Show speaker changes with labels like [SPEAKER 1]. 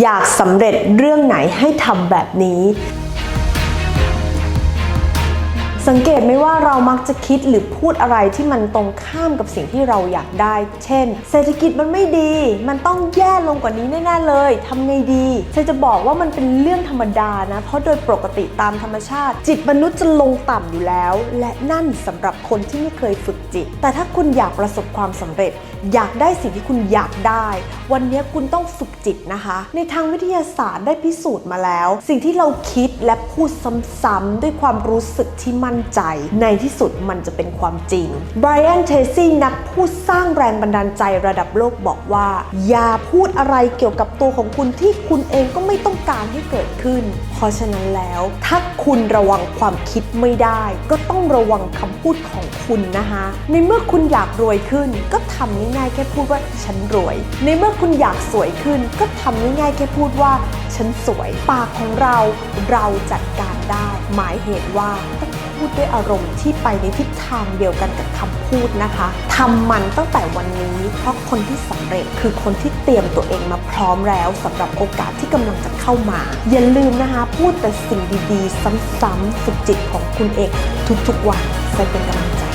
[SPEAKER 1] อยากสำเร็จเรื่องไหนให้ทำแบบนี้ สังเกตไหมว่าเรามักจะคิดหรือพูดอะไรที่มันตรงข้ามกับสิ่งที่เราอยากได้ เช่น เศรษฐกิจมันไม่ดี มันต้องแย่ลงกว่านี้แน่ๆเลยทำไงดีเธอจะบอกว่ามันเป็นเรื่องธรรมดานะ เพราะโดยปกติตามธรรมชาติ จิตมนุษย์จะลงต่ำอยู่แล้ว และนั่นสำหรับคนที่ไม่เคยฝึกจิต แต่ถ้าคุณอยากประสบความสำเร็จ อยากได้สิ่งที่คุณอยากได้ วันนี้คุณต้องฝึกจิตนะคะ ในทางวิทยาศาสตร์ได้พิสูจน์มาแล้ว สิ่งที่เราคิดและพูดซ้ำๆด้วยความรู้สึกที่มั่นใจ ในที่สุดมันจะเป็นความจริงไบรอันเทซี่นักพูดสร้างแรงบันดาลใจระดับโลกบอกว่า อย่าพูดอะไรเกี่ยวกับตัวของคุณที่คุณเองก็ไม่ต้องการให้เกิดขึ้น เพราะฉะนั้นแล้ว ถ้าคุณระวังความคิดไม่ได้ ก็ต้องระวังคำพูดของคุณนะคะ ในเมื่อคุณอยากรวยขึ้น ก็ทำง่ายๆแค่พูดว่าฉันรวย ในเมื่อคุณอยากสวยขึ้น ก็ทำง่ายๆแค่พูดว่าฉันสวย ปากของเราเราจัดการได้ หมายเหตุว่าต้องพูดด้วยอารมณ์ที่ไปในทิศทางเดียวกันกับคำพูดนะคะทำมันตั้งแต่วันนี้เพราะคนที่สำเร็จคือคนที่เตรียมตัวเองมาพร้อมแล้วสำหรับโอกาสที่กำลังจะเข้ามา อย่าลืมนะคะ พูดแต่สิ่งดีๆ ซ้ำๆฝึกจิตของคุณเองทุกๆวันใส่เป็นกำลังใจ